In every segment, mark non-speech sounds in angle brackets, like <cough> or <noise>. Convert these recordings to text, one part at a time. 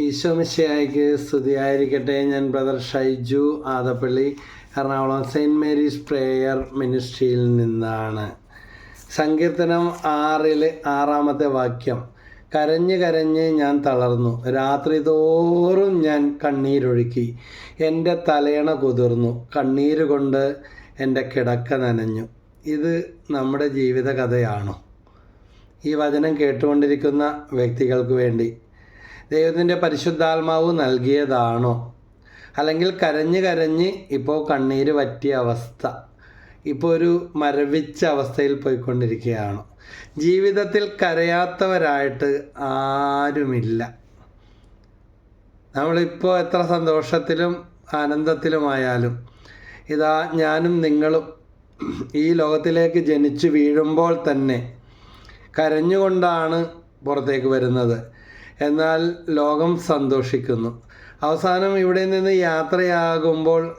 ഈശോമിശിയായിക്ക് സ്തുതിയായിരിക്കട്ടെ. ഞാൻ brother Shaiju Adappally Ernakulam saint Mary's prayer മിനിസ്ട്രിയിൽ നിന്നാണ്. സങ്കീർത്തനം ആറിൽ ആറാമത്തെ വാക്യം കരഞ്ഞ് കരഞ്ഞ് ഞാൻ തളർന്നു രാത്രി തോറും ഞാൻ കണ്ണീരൊഴുക്കി എന്റെ തലയണ കുതിർന്നു കണ്ണീര് കൊണ്ട് എന്റെ കിടക്ക നനഞ്ഞു. ഇത് നമ്മുടെ ജീവിത കഥയാണോ ഈ വചനം കേട്ടുകൊണ്ടിരിക്കുന്ന വ്യക്തികൾക്ക് വേണ്ടി ദൈവത്തിന്റെ പരിശുദ്ധാത്മാവ് നൽകിയതാണോ? അല്ലെങ്കിൽ കരഞ്ഞ് കരഞ്ഞ് ഇപ്പോൾ കണ്ണീര് പറ്റിയ അവസ്ഥ ഇപ്പോൾ ഒരു മരവിച്ച അവസ്ഥയിൽ പോയിക്കൊണ്ടിരിക്കുകയാണോ. ജീവിതത്തിൽ കരയാത്തവരായിട്ട് ആരുമില്ല. നമ്മളിപ്പോൾ എത്ര സന്തോഷത്തിലും ആനന്ദത്തിലുമായാലും ഇതാ ഞാനും നിങ്ങളും ഈ ലോകത്തിലേക്ക് ജനിച്ചു വീഴുമ്പോൾ തന്നെ കരഞ്ഞുകൊണ്ടാണ് പുറത്തേക്ക് വരുന്നത്. എന്നാൽ ലോകം സന്തോഷിക്കുന്നു. അവസാനം ഇവിടെ നിന്ന് യാത്രയാകുമ്പോൾ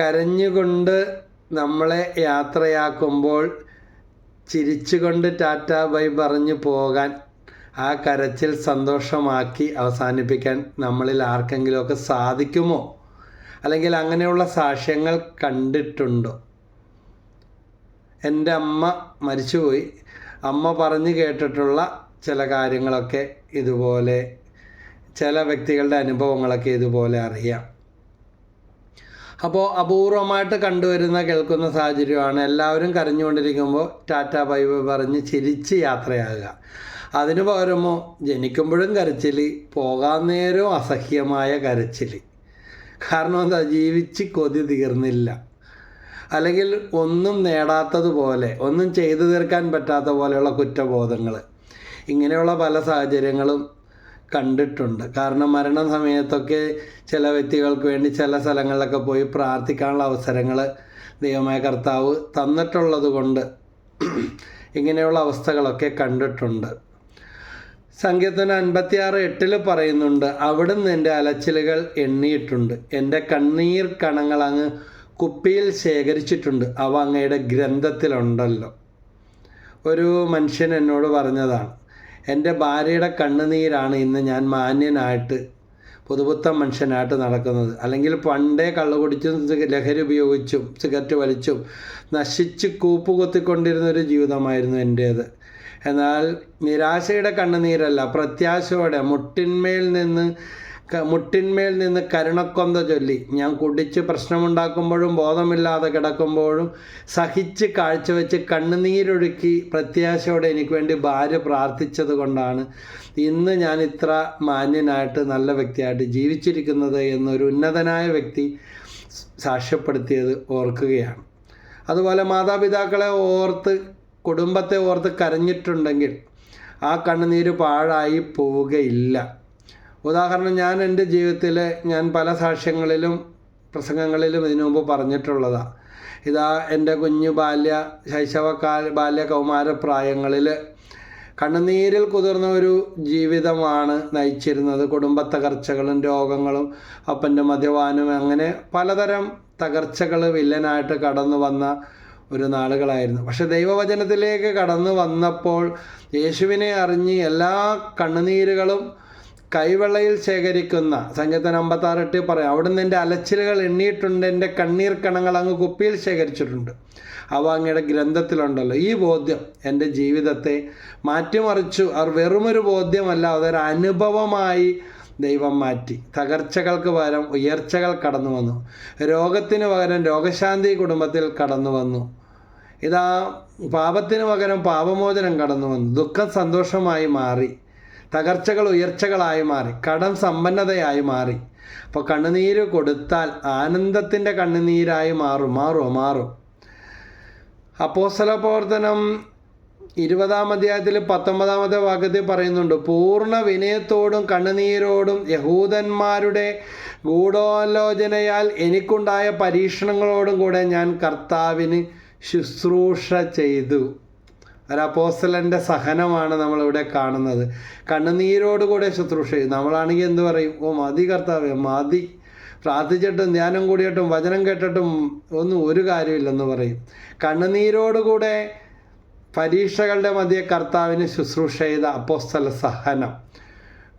കരഞ്ഞുകൊണ്ട് നമ്മളെ യാത്രയാക്കുമ്പോൾ ചിരിച്ചുകൊണ്ട് ടാറ്റ ബൈ പറഞ്ഞു പോകാൻ ആ കരച്ചിൽ സന്തോഷമാക്കി അവസാനിപ്പിക്കാൻ നമ്മളിൽ ആർക്കെങ്കിലുമൊക്കെ സാധിക്കുമോ? അല്ലെങ്കിൽ അങ്ങനെയുള്ള സാക്ഷ്യങ്ങൾ കണ്ടിട്ടുണ്ടോ? എന്റെ അമ്മ മരിച്ചുപോയി. അമ്മ പറഞ്ഞു കേട്ടിട്ടുള്ള ചില കാര്യങ്ങളൊക്കെ ഇതുപോലെ ചില വ്യക്തികളുടെ അനുഭവങ്ങളൊക്കെ ഇതുപോലെ അറിയാം. അപ്പോൾ അപൂർവമായിട്ട് കണ്ടുവരുന്ന കേൾക്കുന്ന സാഹചര്യമാണ്. എല്ലാവരും കരഞ്ഞുകൊണ്ടിരിക്കുമ്പോൾ ടാറ്റ ബൈ പറഞ്ഞ് ചിരിച്ച് യാത്രയാകുക. അതിന് പകരമോ ജനിക്കുമ്പോഴും കരച്ചിൽ പോകാൻ നേരവും അസഹ്യമായ കരച്ചിൽ കാരണം എന്താ? ജീവിച്ച് കൊതി തീർന്നില്ല. അല്ലെങ്കിൽ ഒന്നും നേടാത്തതുപോലെ ഒന്നും ചെയ്തു തീർക്കാൻ പറ്റാത്ത പോലെയുള്ള കുറ്റബോധങ്ങൾ ഇങ്ങനെയുള്ള പല സാഹചര്യങ്ങളും കണ്ടിട്ടുണ്ട്. കാരണം മരണ സമയത്തൊക്കെ ചില വ്യക്തികൾക്ക് വേണ്ടി ചില സ്ഥലങ്ങളിലൊക്കെ പോയി പ്രാർത്ഥിക്കാനുള്ള അവസരങ്ങൾ ദൈവമായ കർത്താവ് തന്നിട്ടുള്ളത് കൊണ്ട് ഇങ്ങനെയുള്ള അവസ്ഥകളൊക്കെ കണ്ടിട്ടുണ്ട്. സംഗീതത്തിന് അൻപത്തിയാറ് എട്ടിൽ പറയുന്നുണ്ട് അവിടുന്ന് എന്റെ അലച്ചിലുകൾ എണ്ണിയിട്ടുണ്ട്. എന്റെ കണ്ണീർ കണങ്ങൾ അങ്ങ് കുപ്പിയിൽ ശേഖരിച്ചിട്ടുണ്ട്. അവ അങ്ങയുടെ ഗ്രന്ഥത്തിലുണ്ടല്ലോ. ഒരു മനുഷ്യൻ എന്നോട് പറഞ്ഞതാണ് എന്റെ ഭാര്യയുടെ കണ്ണുനീരാണ് ഇന്ന് ഞാൻ മാന്യനായിട്ട് പുതുപുത്തൻ മനുഷ്യനായിട്ട് നടക്കുന്നത്. അല്ലെങ്കിൽ പണ്ടേ കള്ളു കുടിച്ചും ലഹരി ഉപയോഗിച്ചും സിഗരറ്റ് വലിച്ചും നശിച്ച് കൂപ്പ് കുത്തിക്കൊണ്ടിരുന്ന ഒരു ജീവിതമായിരുന്നു എന്റേത്. എന്നാൽ നിരാശയുടെ കണ്ണുനീരല്ല പ്രത്യാശയോടെ മുട്ടിന്മേൽ നിന്ന് മുട്ടിന്മേൽ നിന്ന് കരുണക്കൊന്ത ചൊല്ലി. ഞാൻ കുടിച്ച് പ്രശ്നമുണ്ടാക്കുമ്പോഴും ബോധമില്ലാതെ കിടക്കുമ്പോഴും സഹിച്ച് കാഴ്ചവെച്ച് കണ്ണുനീരൊഴുക്കി പ്രത്യാശയോടെ എനിക്ക് വേണ്ടി ഭാര്യ പ്രാർത്ഥിച്ചത് കൊണ്ടാണ് ഇന്ന് ഞാൻ ഇത്ര മാന്യനായിട്ട് നല്ല വ്യക്തിയായിട്ട് ജീവിച്ചിരിക്കുന്നത് എന്നൊരു ഉന്നതനായ വ്യക്തി സാക്ഷ്യപ്പെടുത്തിയത് ഓർക്കുകയാണ്. അതുപോലെ മാതാപിതാക്കളെ ഓർത്ത് കുടുംബത്തെ ഓർത്ത് കരഞ്ഞിട്ടുണ്ടെങ്കിൽ ആ കണ്ണുനീര് പാഴായി പോവുകയില്ല. ഉദാഹരണം ഞാൻ എന്റെ ജീവിതത്തിൽ ഞാൻ പല സാക്ഷ്യങ്ങളിലും പ്രസംഗങ്ങളിലും ഇതിനു മുമ്പ് പറഞ്ഞിട്ടുള്ളതാണ് ഇതാ എന്റെ കുഞ്ഞു ബാല്യ ശൈശവകാല ബാല്യ കൗമാര പ്രായങ്ങളിൽ കണ്ണുനീരിൽ കുതിർന്ന ഒരു ജീവിതമാണ് നയിച്ചിരുന്നത്. കുടുംബ തകർച്ചകളും രോഗങ്ങളും അപ്പന്റെ മദ്യപാനും അങ്ങനെ പലതരം തകർച്ചകൾ വില്ലനായിട്ട് കടന്നു വന്ന ഒരു നാളുകളായിരുന്നു. പക്ഷെ ദൈവവചനത്തിലേക്ക് കടന്നു വന്നപ്പോൾ യേശുവിനെ അറിഞ്ഞ് എല്ലാ കണ്ണുനീരുകളും കൈവെള്ളയിൽ ശേഖരിക്കുന്ന സംഗീതം അമ്പത്താറെട്ടി പറയാം. അവിടുന്ന് എന്റെ അലച്ചിലുകൾ എണ്ണിയിട്ടുണ്ട്. എന്റെ കണ്ണീർ കണങ്ങൾ അങ്ങ് കുപ്പിയിൽ ശേഖരിച്ചിട്ടുണ്ട്. അവ അങ്ങയുടെ ഗ്രന്ഥത്തിലുണ്ടല്ലോ. ഈ ബോധ്യം എന്റെ ജീവിതത്തെ മാറ്റിമറിച്ചു. അവർ വെറുമൊരു ബോധ്യമല്ല അതൊരു അനുഭവമായി ദൈവം മാറ്റി. തകർച്ചകൾക്ക് പകരം ഉയർച്ചകൾ കടന്നു വന്നു. രോഗത്തിന് പകരം രോഗശാന്തി കുടുംബത്തിൽ കടന്നു വന്നു. ഇതാ പാപത്തിന് പകരം പാപമോചനം കടന്നു വന്നു. ദുഃഖം സന്തോഷമായി മാറി. തകർച്ചകൾ ഉയർച്ചകളായി മാറി കടം സമ്പന്നതയായി മാറി. അപ്പോൾ കണ്ണുനീര് കൊടുത്താൽ ആനന്ദത്തിന്റെ കണ്ണുനീരായി മാറും മാറുമോ? മാറും. അപ്പോസ്തല പ്രവർത്തനം ഇരുപതാം അധ്യായത്തിൽ പത്തൊമ്പതാമത്തെ വാക്യത്തിൽ പറയുന്നുണ്ട് പൂർണ വിനയത്തോടും കണ്ണുനീരോടും യഹൂദന്മാരുടെ ഗൂഢാലോചനയാൽ എനിക്കുണ്ടായ പരീക്ഷണങ്ങളോടും കൂടെ ഞാൻ കർത്താവിന് ശുശ്രൂഷ ചെയ്തു. അപ്പോസ്റ്റലന്റെ സഹനമാണ് നമ്മളിവിടെ കാണുന്നത്. കണ്ണുനീരോടുകൂടെ ശുശ്രൂഷ ചെയ്യും. നമ്മളാണെങ്കിൽ എന്ത് പറയും? ഓ മതി കർത്താവേ മതി. പ്രാർത്ഥിച്ചിട്ടും ധ്യാനം കൂടിയിട്ടും വചനം കേട്ടിട്ടും ഒന്നും ഒരു കാര്യമില്ലെന്ന് പറയും. കണ്ണുനീരോടുകൂടെ പരീക്ഷകളുടെ മധ്യേ കർത്താവിന് ശുശ്രൂഷ ചെയ്ത അപ്പോസ്തല സഹനം.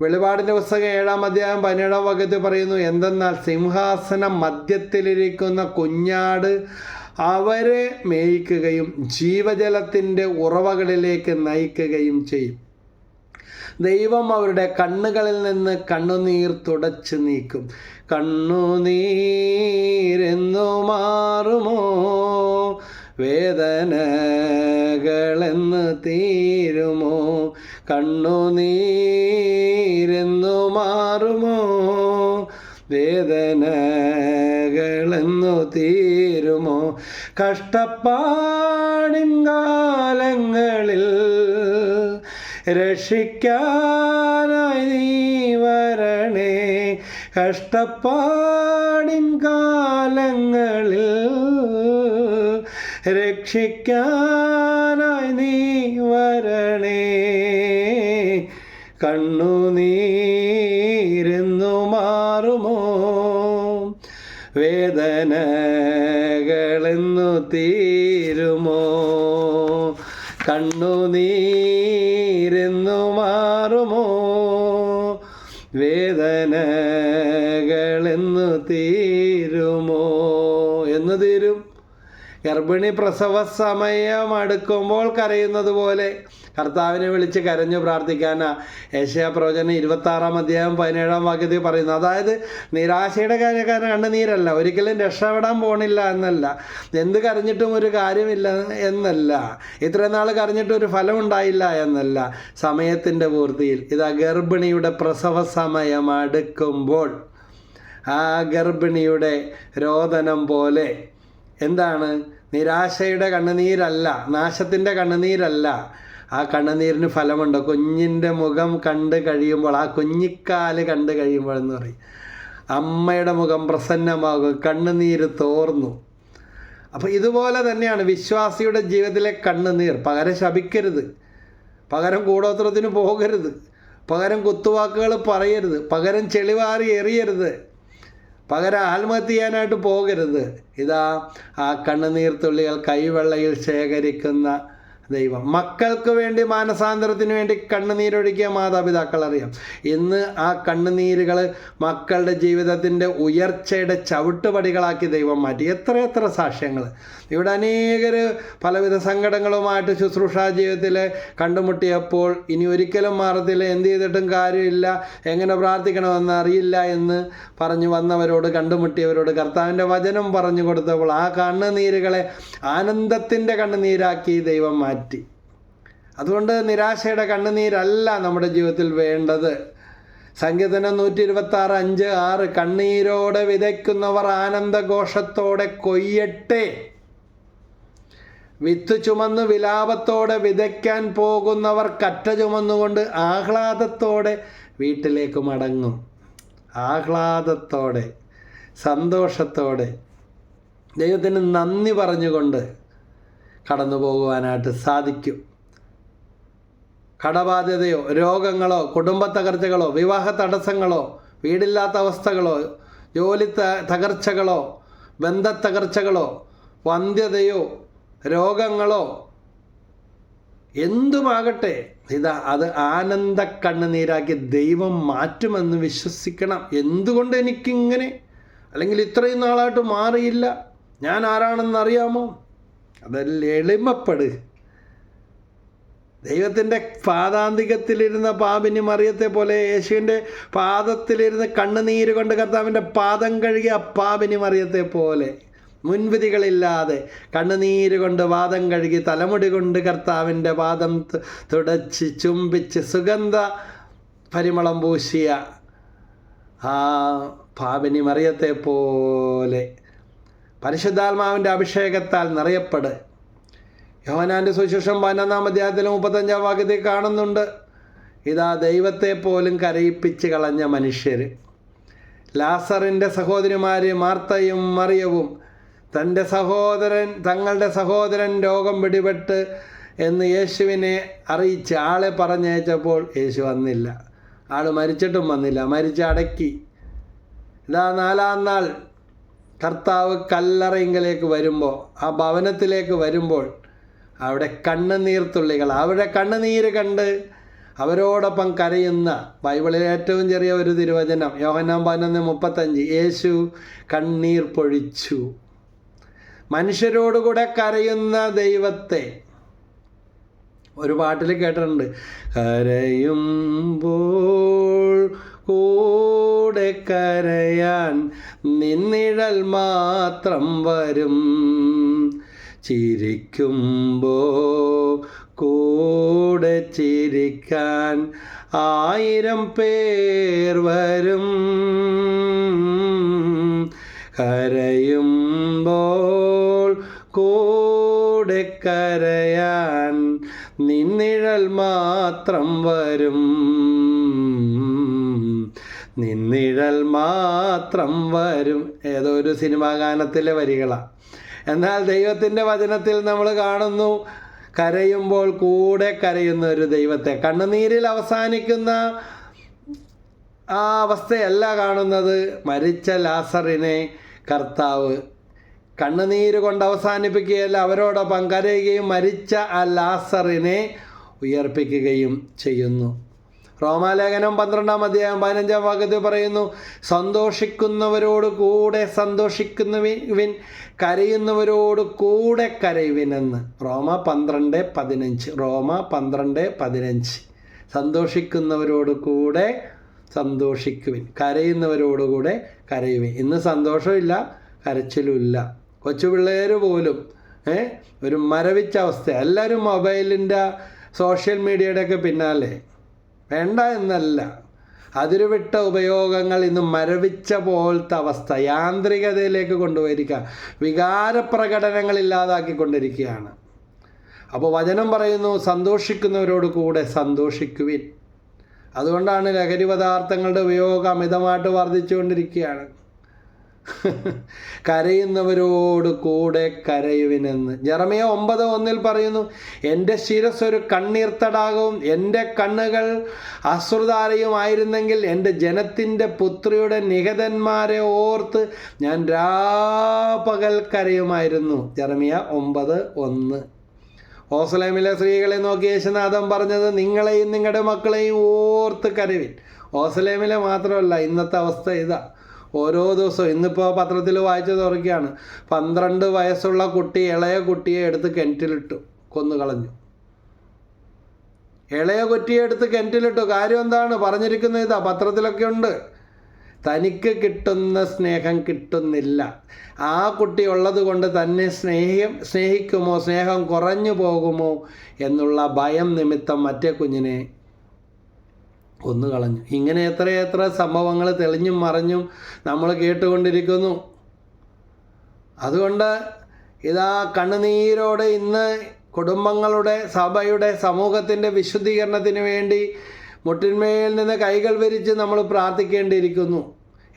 വെളിപാടിന്റെ പുസ്തകം ഏഴാം അധ്യായം പതിനേഴാം വകത്തിൽ പറയുന്നു എന്തെന്നാൽ സിംഹാസനം മധ്യത്തിലിരിക്കുന്ന കുഞ്ഞാട് അവരെ മേയിക്കുകയും ജീവജലത്തിന്റെ ഉറവകളിലേക്ക് നയിക്കുകയും ചെയ്യും. ദൈവം അവരുടെ കണ്ണുകളിൽ നിന്ന് കണ്ണുനീർ തുടച്ചു നീക്കും. കണ്ണുനീരെന്നു മാറുമോ? വേദനകളെന്ന് തീരുമോ? കണ്ണുനീരെന്നു മാറുമോ? വേദനകളെന്നു തീരുമോ കഷ്ടപ്പാടിൻ കാലങ്ങളിൽ രക്ഷിക്കാനായി നീ വരണേ. കഷ്ടപ്പാടിൻ കാലങ്ങളിൽ രക്ഷിക്കാനായി നീ വരണേ. കണ്ണുനീരെന്നു തീരുമോ? കണ്ണുനീരെന്നു മാറുമോ? വേദനകളെന്നു തീരുമോ? എന്ന് തീരും. ഗർഭിണി പ്രസവ സമയം അടുക്കുമ്പോൾ കരയുന്നത് പോലെ കർത്താവിനെ വിളിച്ച് കരഞ്ഞു പ്രാർത്ഥിക്കാനാ. ഏഷ്യ പ്രവചനം ഇരുപത്താറാം അധ്യായം പതിനേഴാം വാക്യത്തിൽ പറയുന്നു. അതായത് നിരാശയുടെ കാര്യക്കാരൻ കണ്ണുനീരല്ല ഒരിക്കലും രക്ഷപ്പെടാൻ പോണില്ല എന്നല്ല. എന്ത് കരഞ്ഞിട്ടും ഒരു കാര്യമില്ല എന്നല്ല. ഇത്രയും നാൾ കരഞ്ഞിട്ട് ഒരു ഫലം ഉണ്ടായില്ല എന്നല്ല. സമയത്തിന്റെ പൂർത്തിയിൽ ഇതാ ഗർഭിണിയുടെ പ്രസവ സമയം അടുക്കുമ്പോൾ ആ ഗർഭിണിയുടെ രോദനം പോലെ എന്താണ്? നിരാശയുടെ കണ്ണുനീരല്ല. നാശത്തിന്റെ കണ്ണുനീരല്ല. ആ കണ്ണുനീരിന് ഫലമുണ്ട്? കുഞ്ഞിന്റെ മുഖം കണ്ട് കഴിയുമ്പോൾ ആ കുഞ്ഞിക്കാൽ കണ്ട് കഴിയുമ്പോൾ എന്ന് പറയും. അമ്മയുടെ മുഖം പ്രസന്നമാകും കണ്ണുനീര് തോർന്നു. അപ്പോൾ ഇതുപോലെ തന്നെയാണ് വിശ്വാസിയുടെ ജീവിതത്തിലെ കണ്ണുനീർ. പകരം ശപിക്കരുത്. പകരം കൂടോത്രത്തിന് പോകരുത്. പകരം കുത്തുവാക്കുകൾ പറയരുത്. പകരം ചെളിവാറി എറിയരുത്. പകരം ആത്മഹത്യ ചെയ്യാനായിട്ട് പോകരുത്. ഇതാ ആ കണ്ണുനീർ തുള്ളികൾ കൈവെള്ളയിൽ ശേഖരിക്കുന്ന ദൈവം. മക്കൾക്ക് വേണ്ടി മാനസാന്തരത്തിന് വേണ്ടി കണ്ണുനീരൊഴുക്കിയ മാതാപിതാക്കൾ അറിയാം. ഇന്ന് ആ കണ്ണുനീരുകൾ മക്കളുടെ ജീവിതത്തിന്റെ ഉയർച്ചയുടെ ചവിട്ടുപടികളാക്കി ദൈവം മാറ്റി. എത്ര എത്ര സാക്ഷ്യങ്ങൾ. ഇവിടെ അനേകർ പലവിധ സങ്കടങ്ങളുമായിട്ട് ശുശ്രൂഷാ ജീവിതത്തിൽ കണ്ടുമുട്ടിയപ്പോൾ ഇനി ഒരിക്കലും മാറത്തില്ല എന്ത് ചെയ്തിട്ടും കാര്യമില്ല എങ്ങനെ പ്രാർത്ഥിക്കണമെന്ന് അറിയില്ല എന്ന് പറഞ്ഞു വന്നവരോട് കണ്ടുമുട്ടിയവരോട് കർത്താവിന്റെ വചനം പറഞ്ഞു കൊടുത്തപ്പോൾ ആ കണ്ണുനീരുകളെ ആനന്ദത്തിന്റെ കണ്ണുനീരാക്കി ദൈവം മാറ്റി. അതുകൊണ്ട് നിരാശയുടെ കണ്ണുനീരല്ല നമ്മുടെ ജീവിതത്തിൽ വേണ്ടത്. സംഗീതനം നൂറ്റി ഇരുപത്തി ആറ് അഞ്ച് ആറ് കണ്ണീരോടെ വിതയ്ക്കുന്നവർ ആനന്ദഘോഷത്തോടെ കൊയ്യട്ടെ. വിത്ത് ചുമന്ന് വിലാപത്തോടെ വിതയ്ക്കാൻ പോകുന്നവർ കറ്റ ചുമന്നുകൊണ്ട് ആഹ്ലാദത്തോടെ വീട്ടിലേക്ക് മടങ്ങും. ആഹ്ലാദത്തോടെ സന്തോഷത്തോടെ. ദൈവത്തിന് നന്ദി പറഞ്ഞുകൊണ്ട് കടന്നു പോകുവാനായിട്ട് സാധിക്കും. കടബാധ്യതയോ രോഗങ്ങളോ കുടുംബ തകർച്ചകളോ വിവാഹ തടസ്സങ്ങളോ വീടില്ലാത്ത അവസ്ഥകളോ ജോലി തകർച്ചകളോ ബന്ധ തകർച്ചകളോ വന്ധ്യതയോ രോഗങ്ങളോ എന്തുമാകട്ടെ ഇതാ അത് ആനന്ദ കണ്ണുനീരാക്കി ദൈവം മാറ്റുമെന്ന് വിശ്വസിക്കണം. എന്തുകൊണ്ട് എനിക്കിങ്ങനെ? അല്ലെങ്കിൽ ഇത്രയും നാളായിട്ട് മാറിയില്ല? ഞാൻ ആരാണെന്ന് അറിയാമോ? അതെല്ലാം എളിമപ്പെട്. ദൈവത്തിന്റെ പാദാന്തികത്തിലിരുന്ന പാപിനി മറിയത്തെ പോലെ യേശുവിന്റെ പാദത്തിലിരുന്ന് കണ്ണുനീര് കൊണ്ട് കർത്താവിന്റെ പാദം കഴുകിയ പാപിനി മറിയത്തെ പോലെ. മുൻവിധികളില്ലാതെ കണ്ണുനീര് കൊണ്ട് വാദം കഴുകി തലമുടി കൊണ്ട് കർത്താവിന്റെ പാദം തുടച്ച് ചുംബിച്ച് സുഗന്ധ പരിമളം പൂശിയ ആ പാപിനി മറിയത്തെ പോലെ. പരിശുദ്ധാത്മാവിന്റെ അഭിഷേകത്താൽ നിറയപ്പെട്. യോഹനാന്റെ സുശേഷം പതിനൊന്നാം അധ്യായത്തിലെ മുപ്പത്തഞ്ചാം വാക്യത്തിൽ കാണുന്നുണ്ട് ഇതാ ദൈവത്തെ പോലും കരയിപ്പിച്ച് കളഞ്ഞ മനുഷ്യർ ലാസറിന്റെ സഹോദരിമാർ മാർത്തയും മറിയവും തന്റെ സഹോദരൻ തങ്ങളുടെ സഹോദരൻ രോഗം പിടിപെട്ട് എന്ന് യേശുവിനെ അറിയിച്ച് ആളെ പറഞ്ഞയച്ചപ്പോൾ യേശു വന്നില്ല. ആൾ മരിച്ചിട്ടും വന്നില്ല. മരിച്ച് അടക്കി. ഇതാ നാലാം നാൾ കർത്താവ് കല്ലറയിങ്കലേക്ക് വരുമ്പോൾ ആ ഭവനത്തിലേക്ക് വരുമ്പോൾ അവിടെ കണ്ണുനീർ തുള്ളികൾ. അവിടെ കണ്ണുനീര് കണ്ട് അവരോടൊപ്പം കരയുന്ന ബൈബിളിലെ ഏറ്റവും ചെറിയ ഒരു തിരുവചനം യോഹനാം പതിനൊന്ന് മുപ്പത്തഞ്ച് യേശു കണ്ണീർ പൊഴിച്ചു. മനുഷ്യരോടുകൂടെ കരയുന്ന ദൈവത്തെ ഒരു പാട്ടിൽ കേട്ടിട്ടുണ്ട്. കരയുമ്പോൾ കൂടെ കരയാൻ നിന്നിഴൽ മാത്രം വരും. ചിരിക്കുമ്പോ കൂടെ ചിരിക്കാൻ ആയിരം പേർ വരും. കരയുമ്പോൾ കൂടെ കരയാൻ നിന്നിഴൽ മാത്രം വരും. നിന്നിഴൽ മാത്രം വരും. ഏതോ ഒരു സിനിമാ ഗാനത്തിലെ വരികളാണ് എന്നാൽ ദൈവത്തിന്റെ വചനത്തിൽ നമ്മൾ കാണുന്നു കരയുമ്പോൾ കൂടെ കരയുന്ന ഒരു ദൈവത്തെ. കണ്ണുനീരിൽ അവസാനിക്കുന്ന ആ അവസ്ഥയല്ല കാണുന്നത്. മരിച്ച ലാസറിനെ കർത്താവ് കണ്ണുനീര് കൊണ്ട് അവസാനിപ്പിക്കുകയല്ല അവരോടൊപ്പം കരയുകയും മരിച്ച ആ ലാസറിനെ ഉയർപ്പിക്കുകയും ചെയ്യുന്നു. റോമാലേഖനം പന്ത്രണ്ടാം അധ്യായം പതിനഞ്ചാം ഭാഗത്ത് പറയുന്നു സന്തോഷിക്കുന്നവരോട് കൂടെ സന്തോഷിക്കുന്നവിൻ കരയുന്നവരോട് കൂടെ കരയുവിനെന്ന്. റോമ പന്ത്രണ്ട് പതിനഞ്ച് റോമ പന്ത്രണ്ട് പതിനഞ്ച്. സന്തോഷിക്കുന്നവരോട് കൂടെ സന്തോഷിക്കുവിൻ കരയുന്നവരോടുകൂടെ കരയുവിൻ. ഇന്ന് സന്തോഷമില്ല കരച്ചിലുമില്ല. കൊച്ചു പിള്ളേർ പോലും ഏ ഒരു മരവിച്ച അവസ്ഥ എല്ലാവരും മൊബൈലിന്റെ സോഷ്യൽ മീഡിയയുടെയൊക്കെ പിന്നാലെ. വേണ്ട എന്നല്ല. അതിരുവിട്ട ഉപയോഗങ്ങൾ ഇന്ന് മരവിച്ച പോലത്തെ അവസ്ഥ യാന്ത്രികതയിലേക്ക് കൊണ്ടുപോയിരിക്കുക വികാരപ്രകടനങ്ങൾ ഇല്ലാതാക്കിക്കൊണ്ടിരിക്കുകയാണ്. അപ്പോൾ വചനം പറയുന്നു സന്തോഷിക്കുന്നവരോട് കൂടെ സന്തോഷിക്കുവിൻ. അതുകൊണ്ടാണ് ലഹരി പദാർത്ഥങ്ങളുടെ ഉപയോഗം അമിതമായിട്ട് വർദ്ധിച്ചുകൊണ്ടിരിക്കുകയാണ്. <laughs> കരയുന്നവരോട് കൂടെ കരയുവിനെന്ന്. ജറമയ ഒമ്പത് ഒന്നിൽ പറയുന്നു എന്റെ ശിരസ് ഒരു കണ്ണീർത്തടാകവും എന്റെ കണ്ണുകൾ അശ്രുതാരയുമായിരുന്നെങ്കിൽ എന്റെ ജനത്തിന്റെ പുത്രിയുടെ നിഹതന്മാരെ ഓർത്ത് ഞാൻ രാപകൽ കരയുമായിരുന്നു. ജറമിയ ഒമ്പത് ഒന്ന്. ഓസ്ലൈമിലെ സ്ത്രീകളെ നോക്കി യേശുനാഥൻ പറഞ്ഞത് നിങ്ങളെയും നിങ്ങളുടെ മക്കളെയും ഓർത്ത് കരവിൻ. ഓസ്ലൈമിലെ മാത്രമല്ല ഇന്നത്തെ അവസ്ഥ ഇതാ. ഓരോ ദിവസവും ഇന്നിപ്പോൾ പത്രത്തിൽ വായിച്ചു തുറക്കുകയാണ് പന്ത്രണ്ട് വയസ്സുള്ള കുട്ടി ഇളയ കുട്ടിയെ എടുത്ത് കിണറ്റിലിട്ടു കൊന്നു കളഞ്ഞു. ഇളയ കുട്ടിയെ എടുത്ത് കിണറ്റിലിട്ടു. കാര്യം എന്താണ്? പറഞ്ഞിരിക്കുന്നത് ഇതാ പത്രത്തിലൊക്കെ ഉണ്ട്. തനിക്ക് കിട്ടുന്ന സ്നേഹം കിട്ടുന്നില്ല. ആ കുട്ടി ഉള്ളത് കൊണ്ട് തന്നെ സ്നേഹം സ്നേഹിക്കുമോ? സ്നേഹം കുറഞ്ഞു പോകുമോ? എന്നുള്ള ഭയം നിമിത്തം മറ്റേ കുഞ്ഞിനെ കൊന്നു കളഞ്ഞു ഇങ്ങനെ എത്രയെത്ര സംഭവങ്ങൾ തെളിഞ്ഞും മറിഞ്ഞും നമ്മൾ കേട്ടുകൊണ്ടിരിക്കുന്നു. അതുകൊണ്ട് ഇതാ കണ്ണുനീരോടെ ഇന്ന് കുടുംബങ്ങളുടെ സഭയുടെ സമൂഹത്തിന്റെ വിശുദ്ധീകരണത്തിന് വേണ്ടി മുട്ടിന്മേൽ നിന്ന് കൈകൾ വിരിച്ച് നമ്മൾ പ്രാർത്ഥിക്കേണ്ടിയിരിക്കുന്നു.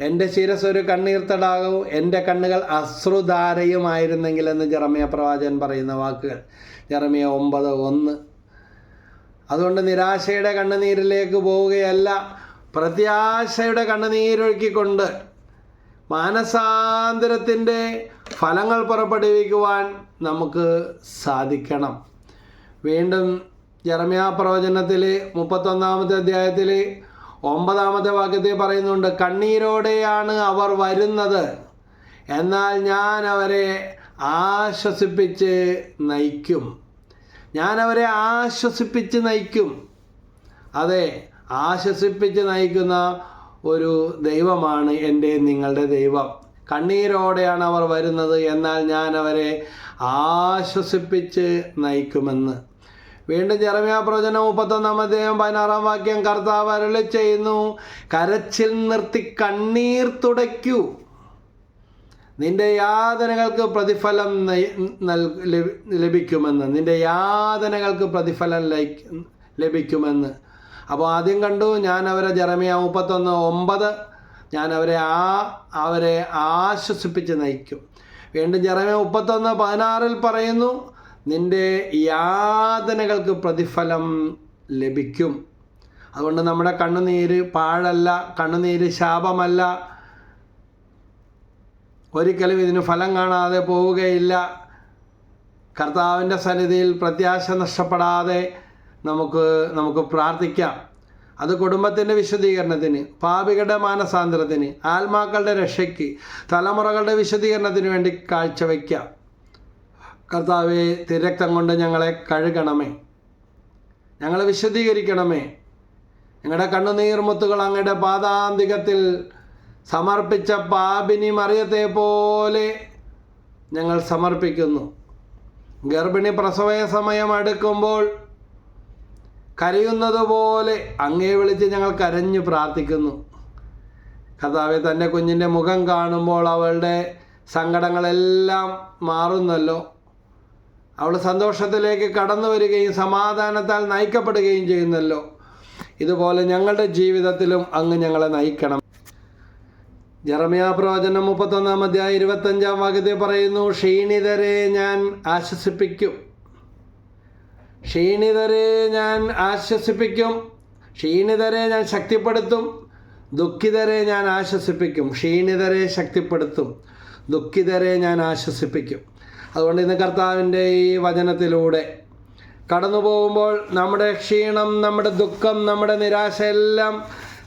എന്റെ ശിരസ് ഒരു കണ്ണീർത്തടാകവും എന്റെ കണ്ണുകൾ അശ്രുധാരയുമായിരുന്നെങ്കിൽ എന്ന് ജെറമിയ പ്രവാചകൻ പറയുന്ന വാക്കുകൾ. ജെറമിയ ഒമ്പത് ഒന്ന്. അതുകൊണ്ട് നിരാശയുടെ കണ്ണുനീരിലേക്ക് പോവുകയല്ല പ്രത്യാശയുടെ കണ്ണുനീരൊഴുക്കിക്കൊണ്ട് മാനസാന്തരത്തിന്റെ ഫലങ്ങൾ പുറപ്പെടുവിക്കുവാൻ നമുക്ക് സാധിക്കണം. വീണ്ടും ജർമ്യാ പ്രവചനത്തിൽ മുപ്പത്തൊന്നാമത്തെ അധ്യായത്തിൽ ഒമ്പതാമത്തെ വാക്യത്തിൽ പറയുന്നുണ്ട് കണ്ണീരോടെയാണ് അവർ വരുന്നത്. എന്നാൽ ഞാൻ അവരെ ആശ്വസിപ്പിച്ച് നയിക്കും. ഞാൻ അവരെ ആശ്വസിപ്പിച്ച് നയിക്കും. അതെ ആശ്വസിപ്പിച്ച് നയിക്കുന്ന ഒരു ദൈവമാണ് എന്റെ നിങ്ങളുടെ ദൈവം. കണ്ണീരോടെയാണ് അവർ വരുന്നത് എന്നാൽ ഞാൻ അവരെ ആശ്വസിപ്പിച്ച് നയിക്കുമെന്ന്. വീണ്ടും ചെറമ്യ പ്രവചനം മുപ്പത്തൊന്നാം അദ്ദേഹം പതിനാറാം വാക്യം കർത്താവ് അരളി ചെയ്യുന്നു കരച്ചിൽ നിർത്തി കണ്ണീർ തുടയ്ക്കൂ. നിന്റെ യാതനകൾക്ക് പ്രതിഫലം ലഭിക്കുമെന്ന്. നിന്റെ യാതനകൾക്ക് പ്രതിഫലം ലഭിക്കുമെന്ന്. അപ്പോൾ ആദ്യം കണ്ടു ഞാൻ അവരെ ജെറമിയ മുപ്പത്തൊന്ന് ഒമ്പത് ഞാൻ അവരെ ആ അവരെ ആശ്വസിപ്പിച്ച് നയിക്കും. വീണ്ടും ജെറമിയ മുപ്പത്തൊന്ന് പതിനാറിൽ പറയുന്നു നിന്റെ യാതനകൾക്ക് പ്രതിഫലം ലഭിക്കും. അതുകൊണ്ട് നമ്മുടെ കണ്ണുനീര് പാഴല്ല കണ്ണുനീര് ശാപമല്ല ഒരിക്കലും ഇതിന് ഫലം കാണാതെ പോവുകയില്ല. കർത്താവിന്റെ സന്നിധിയിൽ പ്രത്യാശ നഷ്ടപ്പെടാതെ നമുക്ക് നമുക്ക് പ്രാർത്ഥിക്കാം. അത് കുടുംബത്തിന്റെ വിശദീകരണത്തിന് പാപികളുടെ മാനസാന്തരത്തിന് ആത്മാക്കളുടെ രക്ഷയ്ക്ക് തലമുറകളുടെ വിശദീകരണത്തിന് വേണ്ടി കാഴ്ചവെക്കാം കർത്താവെ തിരക്തം കൊണ്ട് ഞങ്ങളെ കഴുകണമേ. ഞങ്ങളെ വിശദീകരിക്കണമേ. ഞങ്ങളുടെ കണ്ണുനീർമുത്തുകൾ അങ്ങയുടെ പാതാന്തികത്തിൽ സമർപ്പിച്ച പാപിനി മറിയത്തെ പോലെ ഞങ്ങൾ സമർപ്പിക്കുന്നു. ഗർഭിണി പ്രസവയ സമയം അടുക്കുമ്പോൾ കരയുന്നത് പോലെ അങ്ങേ വിളിച്ച് ഞങ്ങൾ കരഞ്ഞു പ്രാർത്ഥിക്കുന്നു. കഥാവ് തന്റെ കുഞ്ഞിന്റെ മുഖം കാണുമ്പോൾ അവളുടെ സങ്കടങ്ങളെല്ലാം മാറുന്നല്ലോ. അവൾ സന്തോഷത്തിലേക്ക് കടന്നു വരികയും സമാധാനത്താൽ നയിക്കപ്പെടുകയും ചെയ്യുന്നല്ലോ. ഇതുപോലെ ഞങ്ങളുടെ ജീവിതത്തിലും അങ്ങ് ഞങ്ങളെ നയിക്കണം. ജറമിയ പ്രവചനം മുപ്പത്തൊന്നാം അധ്യായം ഇരുപത്തഞ്ചാം വാക്യത്തിൽ പറയുന്നു ക്ഷീണിതരെ ഞാൻ ആശ്വസിപ്പിക്കും. ക്ഷീണിതരെ ഞാൻ ആശ്വസിപ്പിക്കും. ക്ഷീണിതരെ ഞാൻ ശക്തിപ്പെടുത്തും. ദുഃഖിതരെ ഞാൻ ആശ്വസിപ്പിക്കും. ക്ഷീണിതരെ ശക്തിപ്പെടുത്തും. ദുഃഖിതരെ ഞാൻ ആശ്വസിപ്പിക്കും. അതുകൊണ്ട് ഇന്ന് കർത്താവിന്റെ ഈ വചനത്തിലൂടെ കടന്നു പോകുമ്പോൾ നമ്മുടെ ക്ഷീണം നമ്മുടെ ദുഃഖം നമ്മുടെ നിരാശ എല്ലാം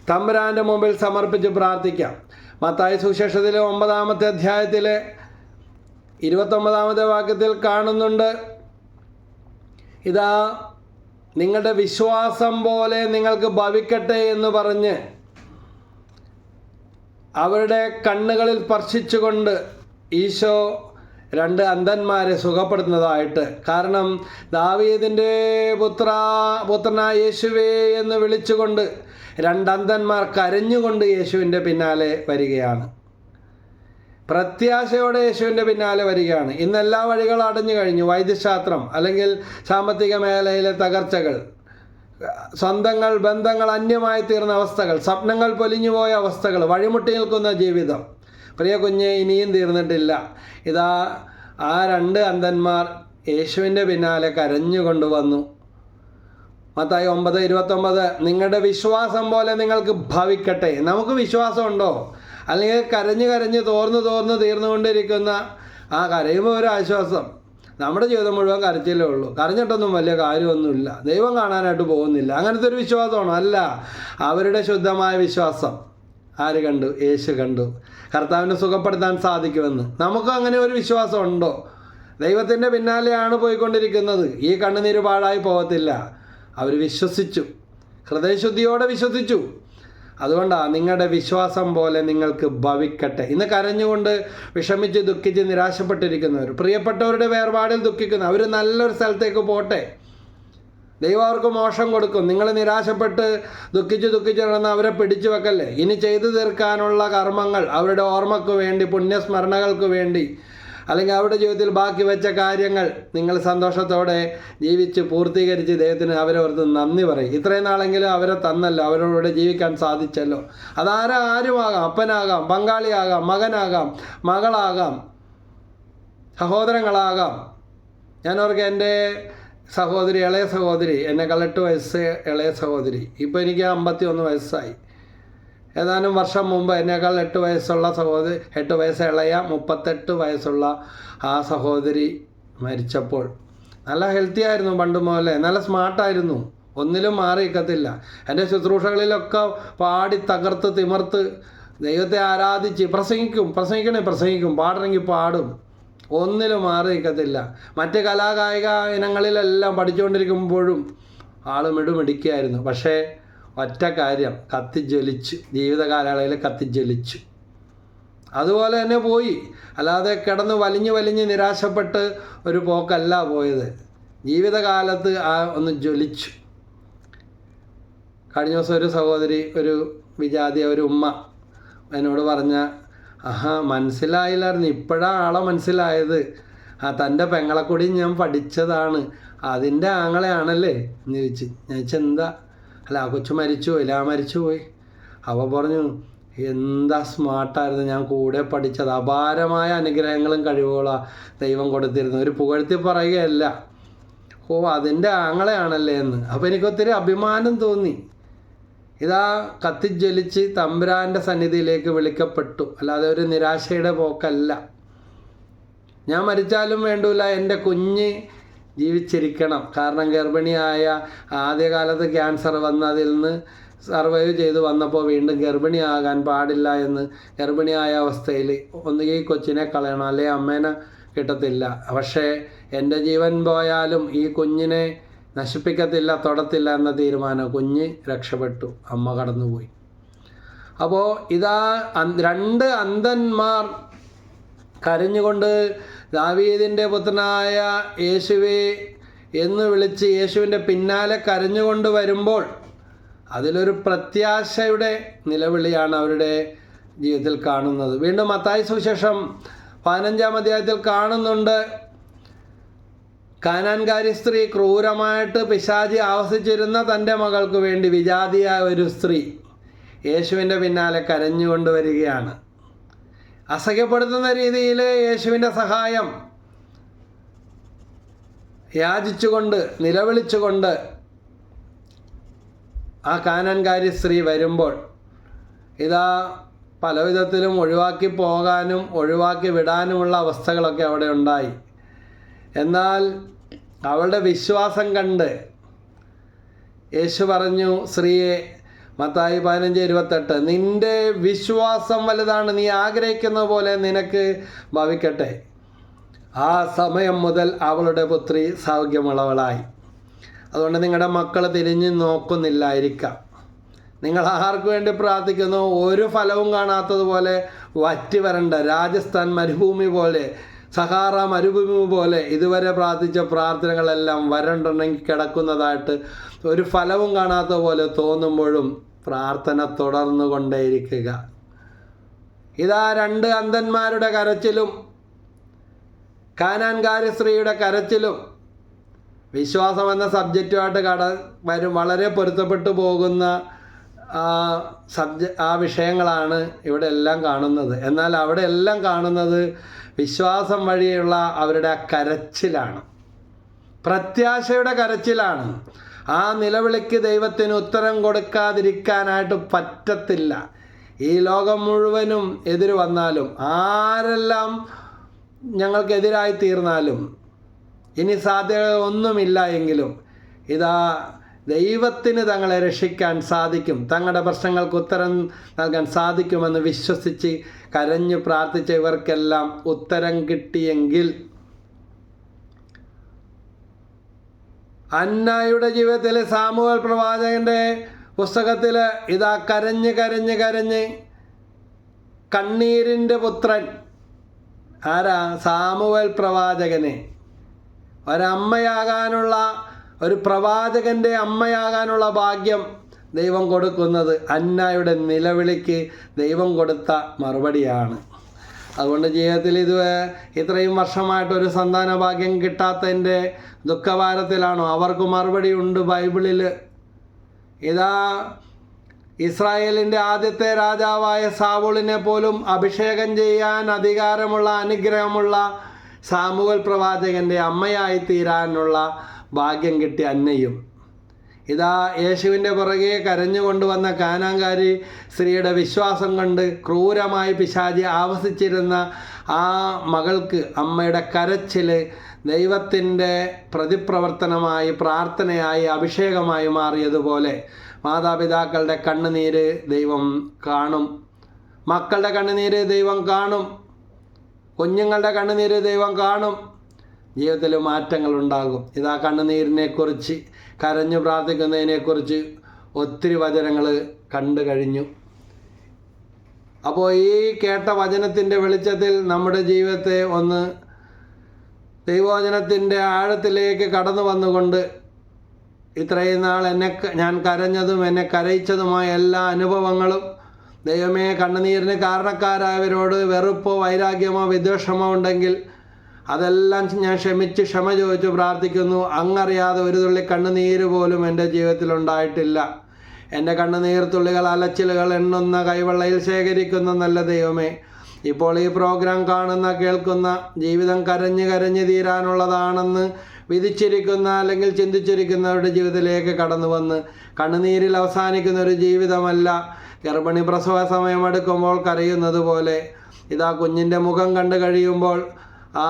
തമ്പുരാന്റെ മുമ്പിൽ സമർപ്പിച്ച് പ്രാർത്ഥിക്കാം. മത്തായ സുശേഷത്തിലെ ഒമ്പതാമത്തെ അധ്യായത്തിലെ ഇരുപത്തൊമ്പതാമത്തെ വാക്യത്തിൽ കാണുന്നുണ്ട് ഇതാ നിങ്ങളുടെ വിശ്വാസം പോലെ നിങ്ങൾക്ക് ഭവിക്കട്ടെ എന്ന് പറഞ്ഞ് അവരുടെ കണ്ണുകളിൽ സ്പർശിച്ചുകൊണ്ട് ഈശോ രണ്ട് അന്ധന്മാരെ സുഖപ്പെടുത്തുന്നതായിട്ട്. കാരണം ദാവീദിന്റെ പുത്ര പുത്രനായ യേശുവേ എന്ന് വിളിച്ചുകൊണ്ട് രണ്ട് അന്ധന്മാർ കരഞ്ഞുകൊണ്ട് യേശുവിന്റെ പിന്നാലെ വരികയാണ്. പ്രത്യാശയോടെ യേശുവിന്റെ പിന്നാലെ വരികയാണ്. ഇന്ന് എല്ലാ വഴികളും അടഞ്ഞു കഴിഞ്ഞു. വൈദ്യശാസ്ത്രം അല്ലെങ്കിൽ സാമ്പത്തിക മേഖലയിലെ തകർച്ചകൾ സ്വന്തങ്ങൾ ബന്ധങ്ങൾ അന്യമായി തീർന്ന അവസ്ഥകൾ സ്വപ്നങ്ങൾ പൊലിഞ്ഞുപോയ അവസ്ഥകൾ വഴിമുട്ടി നിൽക്കുന്ന ജീവിതം. പ്രിയ കുഞ്ഞെ ഇനിയും തീർന്നിട്ടില്ല. ഇതാ ആ രണ്ട് അന്ധന്മാർ യേശുവിന്റെ പിന്നാലെ കരഞ്ഞുകൊണ്ട് വന്നു. മത്തായി ഒമ്പത് ഇരുപത്തൊമ്പത്. നിങ്ങളുടെ വിശ്വാസം പോലെ നിങ്ങൾക്ക് ഭവിക്കട്ടെ. നമുക്ക് വിശ്വാസമുണ്ടോ? അല്ലെങ്കിൽ കരഞ്ഞ് കരഞ്ഞ് തോർന്ന് തോർന്ന് തീർന്നുകൊണ്ടിരിക്കുന്ന ആ കരയുമ്പോൾ ഒരു ആശ്വാസം. നമ്മുടെ ജീവിതം മുഴുവൻ കരച്ചിലേ ഉള്ളൂ. കരഞ്ഞിട്ടൊന്നും വലിയ കാര്യമൊന്നുമില്ല. ദൈവം കാണാനായിട്ട് പോകുന്നില്ല. അങ്ങനത്തെ ഒരു വിശ്വാസമാണോ? അല്ല. അവരുടെ ശുദ്ധമായ വിശ്വാസം. ആര് കണ്ടു? യേശു കണ്ടു. കർത്താവിനെ സുഖപ്പെടുത്താൻ സാധിക്കുമെന്ന്. നമുക്കും അങ്ങനെ ഒരു വിശ്വാസം ഉണ്ടോ ദൈവത്തിന്റെ പിന്നാലെയാണ് പോയിക്കൊണ്ടിരിക്കുന്നത്. ഈ കണ്ണുനീര് പാഴായി പോകത്തില്ല. അവർ വിശ്വസിച്ചു. ഹൃദയശുദ്ധിയോടെ വിശ്വസിച്ചു. അതുകൊണ്ടാണ് നിങ്ങളുടെ വിശ്വാസം പോലെ നിങ്ങൾക്ക് ഭവിക്കട്ടെ. ഇന്ന് കരഞ്ഞുകൊണ്ട് വിഷമിച്ച് ദുഃഖിച്ച് നിരാശപ്പെട്ടിരിക്കുന്നവർ പ്രിയപ്പെട്ടവരുടെ വേർപാടിൽ ദുഃഖിക്കുന്നു അവർ നല്ലൊരു സ്ഥലത്തേക്ക് പോട്ടെ. ദൈവം അവർക്ക് മോശം കൊടുക്കും. നിങ്ങൾ നിരാശപ്പെട്ട് ദുഃഖിച്ച് ദുഃഖിച്ച് നടന്ന് അവരെ പിടിച്ചു വെക്കല്ലേ? ഇനി ചെയ്തു തീർക്കാനുള്ള കർമ്മങ്ങൾ അവരുടെ ഓർമ്മയ്ക്ക് വേണ്ടി പുണ്യസ്മരണകൾക്ക് വേണ്ടി അല്ലെങ്കിൽ അവരുടെ ജീവിതത്തിൽ ബാക്കി വെച്ച കാര്യങ്ങൾ നിങ്ങൾ സന്തോഷത്തോടെ ജീവിച്ച് പൂർത്തീകരിച്ച് ദൈവത്തിന് അവരോർത്ത് നന്ദി പറയും. ഇത്രയും നാളെങ്കിലും അവരെ തന്നല്ലോ അവരോട് ജീവിക്കാൻ സാധിച്ചല്ലോ. അതാരാ ആരുമാകാം? അപ്പനാകാം പങ്കാളിയാകാം മകനാകാം മകളാകാം സഹോദരങ്ങളാകാം. ഞാൻ ഓർക്ക് എന്റെ സഹോദരി ഇളയ സഹോദരി എന്നെ എട്ട് വയസ്സ് ഇളയ സഹോദരി. ഇപ്പോൾ എനിക്ക് അമ്പത്തി ഒന്ന് വയസ്സായി. ഏതാനും വർഷം മുമ്പ് എന്നേക്കാൾ എട്ട് വയസ്സുള്ള സഹോദരി എട്ട് വയസ്സ് ഇളയ മുപ്പത്തെട്ട് വയസ്സുള്ള ആ സഹോദരി മരിച്ചപ്പോൾ. നല്ല ഹെൽത്തി ആയിരുന്നു പണ്ട് മുതലേ. നല്ല സ്മാർട്ടായിരുന്നു ഒന്നിലും മാറി നിൽക്കത്തില്ല എന്റെ ശുശ്രൂഷകളിലൊക്കെ പാടി തകർത്ത് തിമർത്ത് ദൈവത്തെ ആരാധിച്ച് പ്രസംഗിക്കും പ്രസംഗിക്കണേ പ്രസംഗിക്കും. പാടണമെങ്കിൽ പാടും. ഒന്നിലും മാറി നിൽക്കത്തില്ല മറ്റ് കലാകായിക ഇനങ്ങളിലെല്ലാം പഠിച്ചുകൊണ്ടിരിക്കുമ്പോഴും ആൾ ഇടുമിടിക്കുകയായിരുന്നു പക്ഷേ ഒറ്റ കാര്യം കത്തിജ്വലിച്ചു ജീവിത കാലയളവിൽ കത്തിജ്വലിച്ചു. അതുപോലെ തന്നെ പോയി. അല്ലാതെ കിടന്ന് വലിഞ്ഞ് വലിഞ്ഞ് നിരാശപ്പെട്ട് ഒരു പോക്കല്ല പോയത്. ജീവിതകാലത്ത് ആ ഒന്ന് ജ്വലിച്ചു. കഴിഞ്ഞ ദിവസം ഒരു സഹോദരി ഒരു വിജാതി ഒരു ഉമ്മ എന്നോട് പറഞ്ഞ ആഹാ മനസ്സിലായില്ലായിരുന്നു. ഇപ്പോഴാണ് ആളെ മനസ്സിലായത്. ആ തന്റെ പെങ്ങളെക്കൂടി ഞാൻ പഠിച്ചതാണ്. അതിന്റെ ആങ്ങളെയാണല്ലേ? എന്ന് ചോദിച്ചു. ഞാൻ ചെന്താ അല്ല ആ കൊച്ചു മരിച്ചു പോയി. ആ മരിച്ചു പോയി. അവ പറഞ്ഞു എന്താ സ്മാർട്ടായിരുന്നു. ഞാൻ കൂടെ പഠിച്ചത്. അപാരമായ അനുഗ്രഹങ്ങളും കഴിവുകളാണ് ദൈവം കൊടുത്തിരുന്നു ഒരു പുകഴ്ത്തി പറയുകയല്ല. ഓ അതിന്റെ ആങ്ങളെയാണല്ലേ എന്ന്. അപ്പോൾ എനിക്കൊത്തിരി അഭിമാനം തോന്നി. ഇതാ കത്തിജ്വലിച്ച് തമ്പുരാന്റെ സന്നിധിയിലേക്ക് വിളിക്കപ്പെട്ടു. അല്ലാതെ ഒരു നിരാശയുടെ പോക്കല്ല. ഞാൻ മരിച്ചാലും വേണ്ടൂല. എന്റെ കുഞ്ഞ് ജീവിച്ചിരിക്കണം. കാരണം ഗർഭിണിയായ ആദ്യകാലത്ത് ക്യാൻസർ വന്നതിൽ നിന്ന് സർവൈവ് ചെയ്ത് വന്നപ്പോൾ വീണ്ടും ഗർഭിണിയാകാൻ പാടില്ല എന്ന് ഗർഭിണിയായ അവസ്ഥയിൽ ഒന്നുകിൽ കൊച്ചിനെ കളയണം അല്ലെങ്കിൽ അമ്മേനെ കിട്ടത്തില്ല. പക്ഷേ എന്റെ ജീവൻ പോയാലും ഈ കുഞ്ഞിനെ നശിപ്പിക്കത്തില്ല തൊടത്തില്ല എന്ന തീരുമാനം കുഞ്ഞ് രക്ഷപ്പെട്ടു. അമ്മ കടന്നുപോയി. അപ്പോൾ ഇതാ രണ്ട് അന്ധന്മാർ കരഞ്ഞുകൊണ്ട് ദാവീദിന്റെ പുത്രനായ യേശുവെ എന്ന് വിളിച്ച് യേശുവിന്റെ പിന്നാലെ കരഞ്ഞുകൊണ്ട് വരുമ്പോൾ അതിലൊരു പ്രത്യാശയുടെ നിലവിളിയാണ് അവരുടെ ജീവിതത്തിൽ കാണുന്നത്. വീണ്ടും മത്തായി സുവിശേഷം പതിനഞ്ചാം അധ്യായത്തിൽ കാണുന്നുണ്ട് കാനാൻകാരി സ്ത്രീ ക്രൂരമായിട്ട് പിശാചി ആവസിച്ചിരുന്ന തന്റെ മകൾക്ക് വേണ്ടി വിജാതിയായ ഒരു സ്ത്രീ യേശുവിന്റെ പിന്നാലെ കരഞ്ഞുകൊണ്ട് വരികയാണ്. അസഹ്യപ്പെടുത്തുന്ന രീതിയിൽ യേശുവിന്റെ സഹായം യാചിച്ചുകൊണ്ട് നിലവിളിച്ചുകൊണ്ട് ആ കാനൻകാരി സ്ത്രീ വരുമ്പോൾ ഇതാ പല വിധത്തിലും ഒഴിവാക്കി പോകാനും ഒഴിവാക്കി വിടാനുമുള്ള അവസ്ഥകളൊക്കെ അവിടെ ഉണ്ടായി. എന്നാൽ അവളുടെ വിശ്വാസം കണ്ട് യേശു പറഞ്ഞു സ്ത്രീയെ മത്തായി പതിനഞ്ച് ഇരുപത്തെട്ട്. നിന്റെ വിശ്വാസം വലുതാണ്. നീ ആഗ്രഹിക്കുന്ന പോലെ നിനക്ക് ഭവിക്കട്ടെ. ആ സമയം മുതൽ അവളുടെ പുത്രി സൗഖ്യമുള്ളവളായി. അതുകൊണ്ട് നിങ്ങളുടെ മക്കൾ തിരിഞ്ഞ് നോക്കുന്നില്ലായിരിക്കാം. നിങ്ങൾ ആർക്ക് വേണ്ടി പ്രാർത്ഥിക്കുന്നു? ഒരു ഫലവും കാണാത്തതുപോലെ വറ്റി വരണ്ട. രാജസ്ഥാൻ മരുഭൂമി പോലെ സഹാറ മരുഭൂമി പോലെ ഇതുവരെ പ്രാർത്ഥിച്ച പ്രാർത്ഥനകളെല്ലാം വരണ്ടുണ്ടെങ്കിൽ കിടക്കുന്നതായിട്ട് ഒരു ഫലവും കാണാത്ത പോലെ തോന്നുമ്പോഴും പ്രാർത്ഥന തുടർന്നു കൊണ്ടേയിരിക്കുക. ഇതാ രണ്ട് അന്ധന്മാരുടെ കരച്ചിലും കാനാൻകാരി സ്ത്രീയുടെ കരച്ചിലും വിശ്വാസം എന്ന സബ്ജക്റ്റുമായിട്ട് കട വരും. വളരെ പൊരുത്തപ്പെട്ടു പോകുന്ന സബ്ജ ആ വിഷയങ്ങളാണ് ഇവിടെ എല്ലാം കാണുന്നത്. എന്നാൽ അവിടെ എല്ലാം കാണുന്നത് വിശ്വാസം വഴിയുള്ള അവരുടെ കരച്ചിലാണ്. പ്രത്യാശയുടെ കരച്ചിലാണ്. ആ നിലവിളിക്ക് ദൈവത്തിന് ഉത്തരം കൊടുക്കാതിരിക്കാനായിട്ട് പറ്റത്തില്ല. ഈ ലോകം മുഴുവനും എതിര് വന്നാലും ആരെല്ലാം ഞങ്ങൾക്കെതിരായി തീർന്നാലും ഇനി സാധ്യത ഒന്നുമില്ല എങ്കിലും ഇതാ ദൈവത്തിന് തങ്ങളെ രക്ഷിക്കാൻ സാധിക്കും. തങ്ങളുടെ പ്രശ്നങ്ങൾക്ക് ഉത്തരം നൽകാൻ സാധിക്കുമെന്ന് വിശ്വസിച്ച് കരഞ്ഞു പ്രാർത്ഥിച്ച ഇവർക്കെല്ലാം ഉത്തരം കിട്ടിയെങ്കിൽ അന്നയുടെ ജീവിതത്തിൽ സാമുവൽ പ്രവാചകന്റെ പുസ്തകത്തിൽ ഇതാ കരഞ്ഞ് കരഞ്ഞ് കരഞ്ഞ് കണ്ണീരിന്റെ പുത്രൻ. ആരാ? സാമുവൽ പ്രവാചകനെ. ഒരമ്മയാകാനുള്ള ഒരു പ്രവാചകന്റെ അമ്മയാകാനുള്ള ഭാഗ്യം ദൈവം കൊടുക്കുന്നത് അന്നായുടെ നിലവിളിക്ക് ദൈവം കൊടുത്ത മറുപടിയാണ്. അതുകൊണ്ട് ജീവിതത്തിൽ ഇത് ഇത്രയും വർഷമായിട്ട് ഒരു സന്താന ഭാഗ്യം കിട്ടാത്തതിന്റെ ദുഃഖഭാരത്തിലാണോ? അവർക്ക് മറുപടി ഉണ്ട് ബൈബിളിൽ ഇതാ ഇസ്രായേലിന്റെ ആദ്യത്തെ രാജാവായ സാവൂളിനെ പോലും അഭിഷേകം ചെയ്യാൻ അധികാരമുള്ള അനുഗ്രഹമുള്ള സാമുവൽ പ്രവാചകന്റെ അമ്മയായി തീരാനുള്ള ഭാഗ്യം കിട്ടിയ അന്നയും. ഇതാ യേശുവിന്റെ പുറകെ കരഞ്ഞുകൊണ്ടുവന്ന കാനാങ്കാരി സ്ത്രീയുടെ വിശ്വാസം കണ്ട് ക്രൂരമായി പിശാചി ആവസിച്ചിരുന്ന ആ മകൾക്ക് അമ്മയുടെ കരച്ചിൽ ദൈവത്തിന്റെ പ്രതിപ്രവർത്തനമായി പ്രാർത്ഥനയായി അഭിഷേകമായി മാറിയതുപോലെ മാതാപിതാക്കളുടെ കണ്ണുനീര് ദൈവം കാണും. മക്കളുടെ കണ്ണുനീര് ദൈവം കാണും. കുഞ്ഞുങ്ങളുടെ കണ്ണുനീര് ദൈവം കാണും. ജീവിതത്തിൽ മാറ്റങ്ങളുണ്ടാകും. ഇതാ കണ്ണുനീരിനെക്കുറിച്ച് കരഞ്ഞു പ്രാർത്ഥിക്കുന്നതിനെക്കുറിച്ച് ഒത്തിരി വചനങ്ങൾ കണ്ടു കഴിഞ്ഞു. അപ്പോൾ ഈ കേട്ട വചനത്തിന്റെ വെളിച്ചത്തിൽ നമ്മുടെ ജീവിതത്തെ ഒന്ന് ദൈവവചനത്തിന്റെ ആഴത്തിലേക്ക് കടന്നു വന്നുകൊണ്ട് ഇത്രയും നാൾ എന്നെ ഞാൻ കരഞ്ഞതും എന്നെ കരയിച്ചതുമായ എല്ലാ അനുഭവങ്ങളും ദൈവമേ കണ്ണുനീരിന് കാരണക്കാരായവരോട് വെറുപ്പോ വൈരാഗ്യമോ വിദ്വേഷമോ ഉണ്ടെങ്കിൽ അതെല്ലാം ഞാൻ ക്ഷമിച്ച് ക്ഷമ ചോദിച്ച് പ്രാർത്ഥിക്കുന്നു. അങ്ങറിയാതെ ഒരു തുള്ളി കണ്ണുനീര് പോലും എന്റെ ജീവിതത്തിൽ ഉണ്ടായിട്ടില്ല എന്റെ കണ്ണുനീർ തുള്ളികൾ അലച്ചിലുകൾ എണ്ണുന്ന കൈവെള്ളയിൽ ശേഖരിക്കുന്ന നല്ല ദൈവമേ ഇപ്പോൾ ഈ പ്രോഗ്രാം കാണുന്ന കേൾക്കുന്ന ജീവിതം കരഞ്ഞ് കരഞ്ഞ് തീരാനുള്ളതാണെന്ന് വിധിച്ചിരിക്കുന്ന അല്ലെങ്കിൽ ചിന്തിച്ചിരിക്കുന്നവരുടെ ജീവിതത്തിലേക്ക് കടന്നു വന്ന് കണ്ണുനീരിൽ അവസാനിക്കുന്ന ഒരു ജീവിതമല്ല. ഗർഭിണി പ്രസവ സമയമെടുക്കുമ്പോൾ കരയുന്നത് പോലെ ഇതാ കുഞ്ഞിന്റെ മുഖം കണ്ടു കഴിയുമ്പോൾ ആ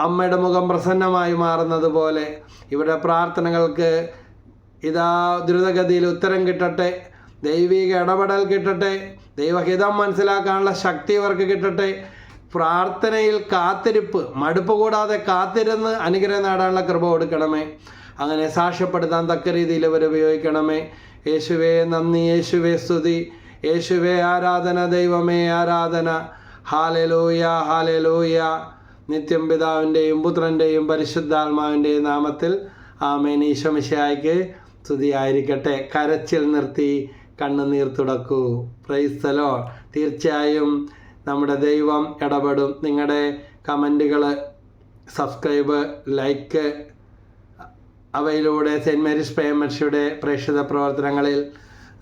അമ്മയുടെ മുഖം പ്രസന്നമായി മാറുന്നത് പോലെ ഇവിടെ പ്രാർത്ഥനകൾക്ക് ഇതാ ദ്രുതഗതിയിൽ ഉത്തരം കിട്ടട്ടെ ദൈവിക ഇടപെടൽ കിട്ടട്ടെ ദൈവഹിതം മനസ്സിലാക്കാനുള്ള ശക്തി ഇവർക്ക് കിട്ടട്ടെ. പ്രാർത്ഥനയിൽ കാത്തിരിപ്പ് മടുപ്പ് കൂടാതെ കാത്തിരുന്ന് അനുഗ്രഹം നേടാനുള്ള കൃപ കൊടുക്കണമേ. അങ്ങനെ സാക്ഷ്യപ്പെടുത്താൻ തക്ക രീതിയിൽ ഇവർ ഉപയോഗിക്കണമേ. യേശുവേ നന്ദി യേശുവേ സ്തുതി. യേശുവേ ആരാധന ദൈവമേ ആരാധന. Hallelujah hallelujah. നിത്യം പിതാവിന്റെയും പുത്രന്റെയും പരിശുദ്ധാത്മാവിന്റെയും നാമത്തിൽ ആമേൻ. ഈശോമിശായ്ക്ക് സ്തുതിയായിരിക്കട്ടെ. കരച്ചിൽ നിർത്തി കണ്ണുനീർ തുടക്കൂ. പ്രൈസ്തലോ തീർച്ചയായും നമ്മുടെ ദൈവം ഇടപെടും. നിങ്ങളുടെ കമന്റുകൾ സബ്സ്ക്രൈബ് ലൈക്ക് അവയിലൂടെ സെന്റ് മേരീസ് പേമെൻസിയുടെ പ്രേക്ഷിത പ്രവർത്തനങ്ങളിൽ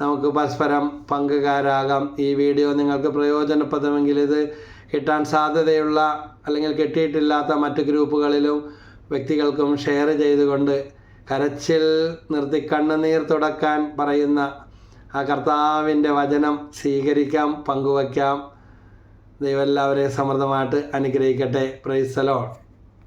നമുക്ക് പരസ്പരം പങ്കുകാരാകാം. ഈ വീഡിയോ നിങ്ങൾക്ക് പ്രയോജനപ്രദമെങ്കിൽ ഇത് കിട്ടാൻ സാധ്യതയുള്ള അല്ലെങ്കിൽ കിട്ടിയിട്ടില്ലാത്ത മറ്റ് ഗ്രൂപ്പുകളിലും വ്യക്തികൾക്കും ഷെയർ ചെയ്തുകൊണ്ട് കരച്ചിൽ നിർത്തി കണ്ണുനീർ തുടക്കാൻ പറയുന്ന ആ കർത്താവിന്റെ വചനം സ്വീകരിക്കാം പങ്കുവയ്ക്കാം. ദൈവം എല്ലാവരെയും സമൃദ്ധമായിട്ട് അനുഗ്രഹിക്കട്ടെ. പ്രൈസലോൺ